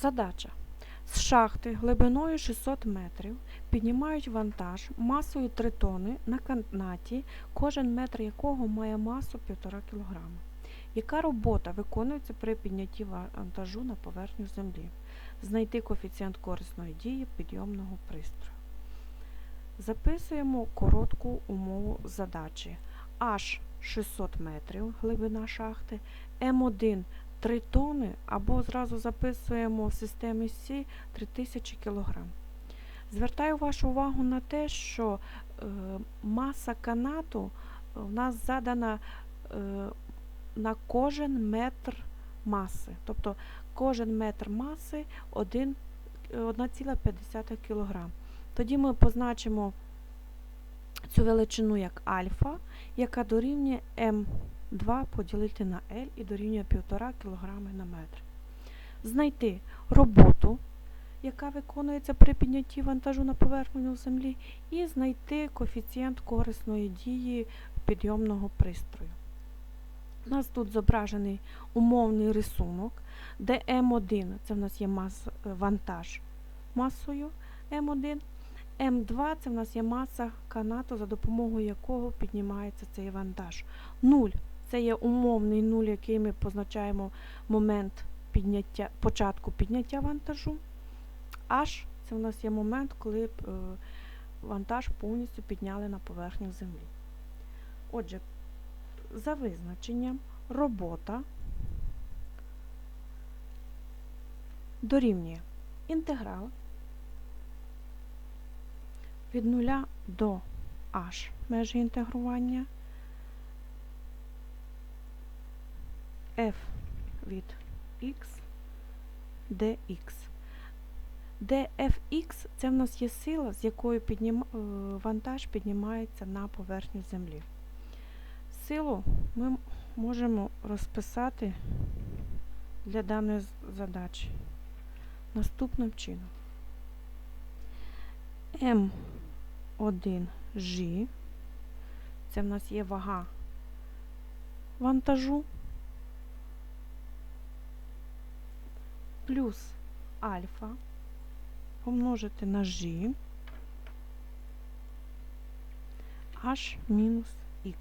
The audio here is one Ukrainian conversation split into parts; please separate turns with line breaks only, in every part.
Задача. З шахти глибиною 600 метрів піднімають вантаж масою 3 тони на канаті, кожен метр якого має масу 1,5 кг. Яка робота виконується при піднятті вантажу на поверхню землі? Знайти коефіцієнт корисної дії підйомного пристрою. Записуємо коротку умову задачі. H 600 метрів глибина шахти, М1 3 тони або зразу записуємо в системі С 3000 кг. Звертаю вашу увагу на те, що е, маса канату в нас задана е, на кожен метр маси. Тобто кожен метр маси 1 1,5 кг. Тоді ми позначимо цю величину як альфа, яка дорівнює М2 поділити на L і дорівнює 1,5 кг на метр. Знайти роботу, яка виконується при піднятті вантажу на поверхню землі, і знайти коефіцієнт корисної дії підйомного пристрою. У нас тут зображений умовний рисунок, де М1 це в нас є мас, вантаж масою М1. М2 це в нас є маса канату, за допомогою якого піднімається цей вантаж. 0 це є умовний нуль, який ми позначаємо момент підняття, початку підняття вантажу. H це в нас є момент, коли е, вантаж повністю підняли на поверхню землі. Отже, за визначенням робота дорівнює інтеграл від 0 до h межі інтегрування, f від x dx. dfx це в нас є сила, з якою піднім... е, вантаж піднімається на поверхню землі. Силу ми можемо розписати для даної задачі наступним чином. М1G, це в нас є вага вантажу, плюс альфа помножити на G, H мінус X.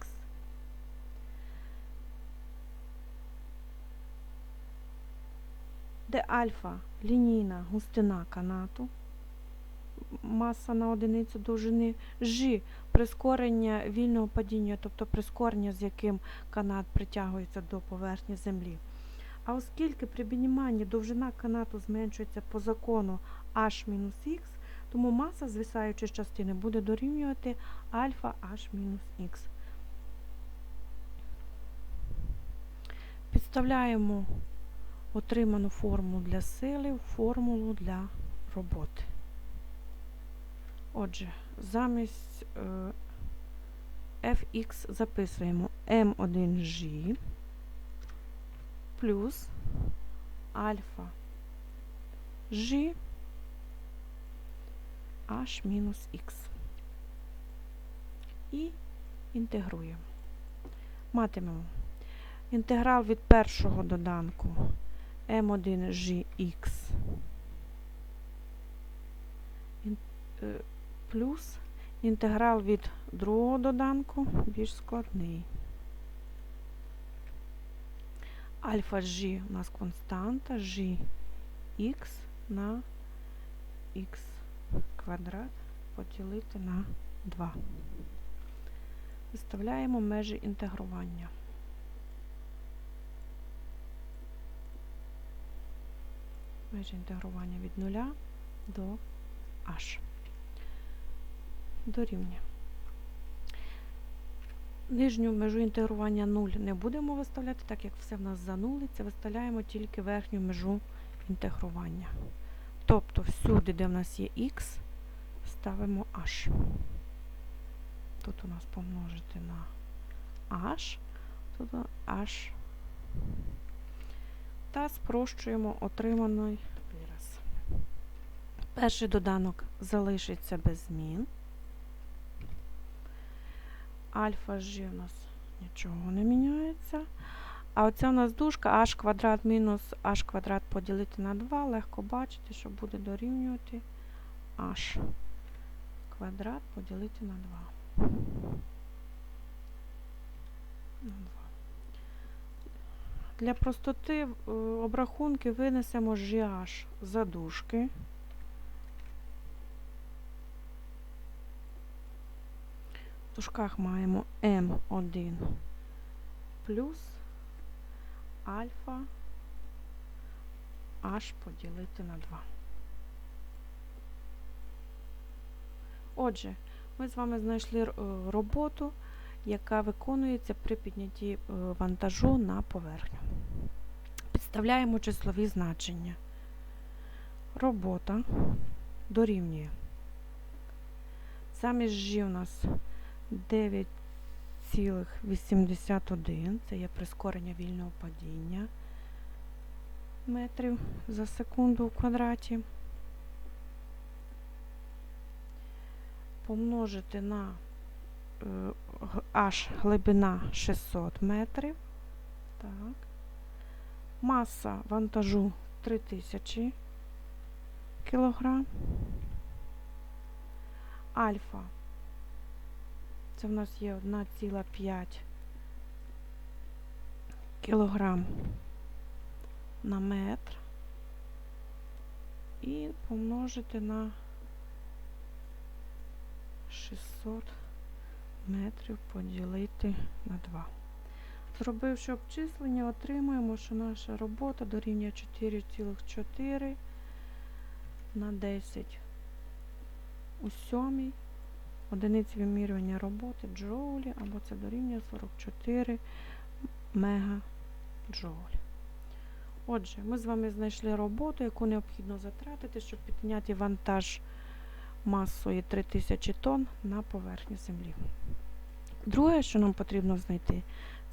Де альфа лінійна густина канату, маса на одиницю довжини, G прискорення вільного падіння, тобто прискорення, з яким канат притягується до поверхні землі. А оскільки при підніманні довжина канату зменшується по закону h-х, тому маса звисаючої частини буде дорівнювати альфа h-х. Підставляємо отриману формулу для сили в формулу для роботи. Отже, замість е, fx записуємо m1g плюс альфа g h мінус х. І інтегруємо. Матимемо інтеграл від першого доданку m1gx е, плюс інтеграл від другого доданку більш складний. Альфа g у нас константа g x на x квадрат поділити на 2. Виставляємо межі інтегрування. Межі інтегрування від 0 до h. Дорівнює. Нижню межу інтегрування 0 не будемо виставляти, так як все в нас занулиться, виставляємо тільки верхню межу інтегрування. Тобто всюди, де в нас є х, ставимо h. Тут у нас помножити на h, тут h. Та спрощуємо отриманий вираз. Перший доданок залишиться без змін. Альфа G у нас нічого не міняється. А оця у нас дужка h квадрат мінус h квадрат поділити на 2. Легко бачити, що буде дорівнювати h квадрат поділити на 2. На 2. Для простоти е, обрахунки винесемо GH за дужки. Дужках маємо m1 плюс альфа h поділити на 2. Отже, ми з вами знайшли е, роботу, яка виконується при піднятті е, вантажу на поверхню. Підставляємо числові значення. Робота дорівнює. Замість G у нас 9,81. Це є прискорення вільного падіння метрів за секунду в квадраті. Помножити на е, h глибина 600 метрів. Так. Маса вантажу 3000 кілограм. Альфа. Це в нас є 1,5 кілограм на метр. І помножити на 600 метрів поділити на 2. Зробивши обчислення, отримуємо, що наша робота дорівнює 4,4 на 10 у сьомій. Одиниці вимірювання роботи джоулі, або це дорівнює 44 мегаджоуль. Отже, ми з вами знайшли роботу, яку необхідно затратити, щоб підняти вантаж масою 3000 тонн на поверхню землі. Друге, що нам потрібно знайти,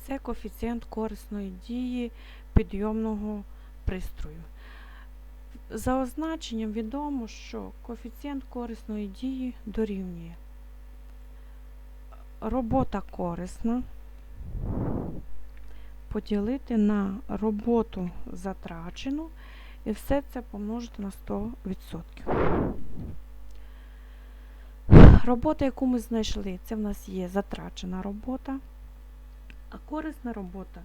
це коефіцієнт корисної дії підйомного пристрою. За означенням відомо, що коефіцієнт корисної дії дорівнює робота корисна поділити на роботу затрачену і все це помножити на 100%. Робота, яку ми знайшли, це в нас є затрачена робота, а корисна робота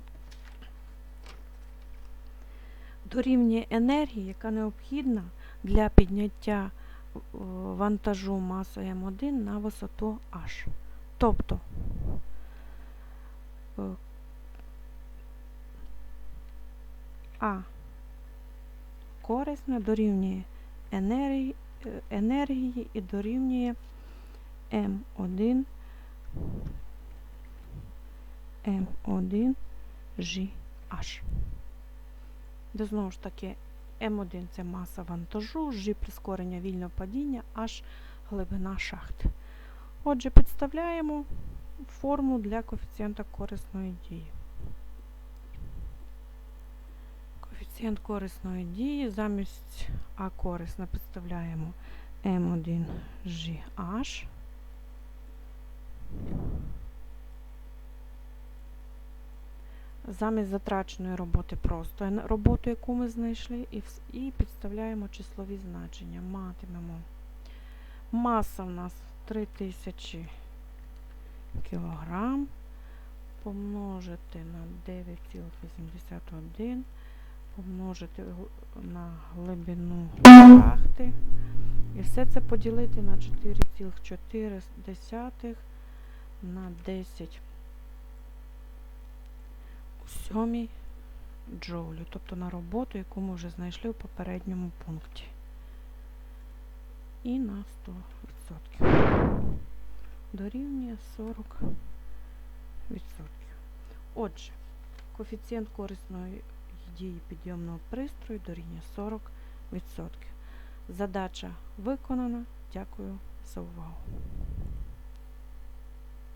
дорівнює енергії, яка необхідна для підняття е, вантажу масою М1 на висоту H. Тобто е, А корисне дорівнює енергії, енергії і дорівнює М1 М1 GH. Де знову ж таки М1 це маса вантажу, G прискорення вільного падіння, H глибина шахти. Отже, підставляємо форму для коефіцієнта корисної дії. Коефіцієнт корисної дії замість А корисна підставляємо М1GH. Замість затраченої роботи просто роботу, яку ми знайшли, і, підставляємо числові значення. Матимемо. Маса в нас 3000 кілограм помножити на 9,81, помножити на глибину шахти. І все це поділити на 4,4 на 10 у сьомій джоулю, тобто на роботу, яку ми вже знайшли в попередньому пункті. І на 100%. Дорівнює 40%. Отже, коефіцієнт корисної дії підйомного пристрою дорівнює 40%. Задача виконана. Дякую за увагу.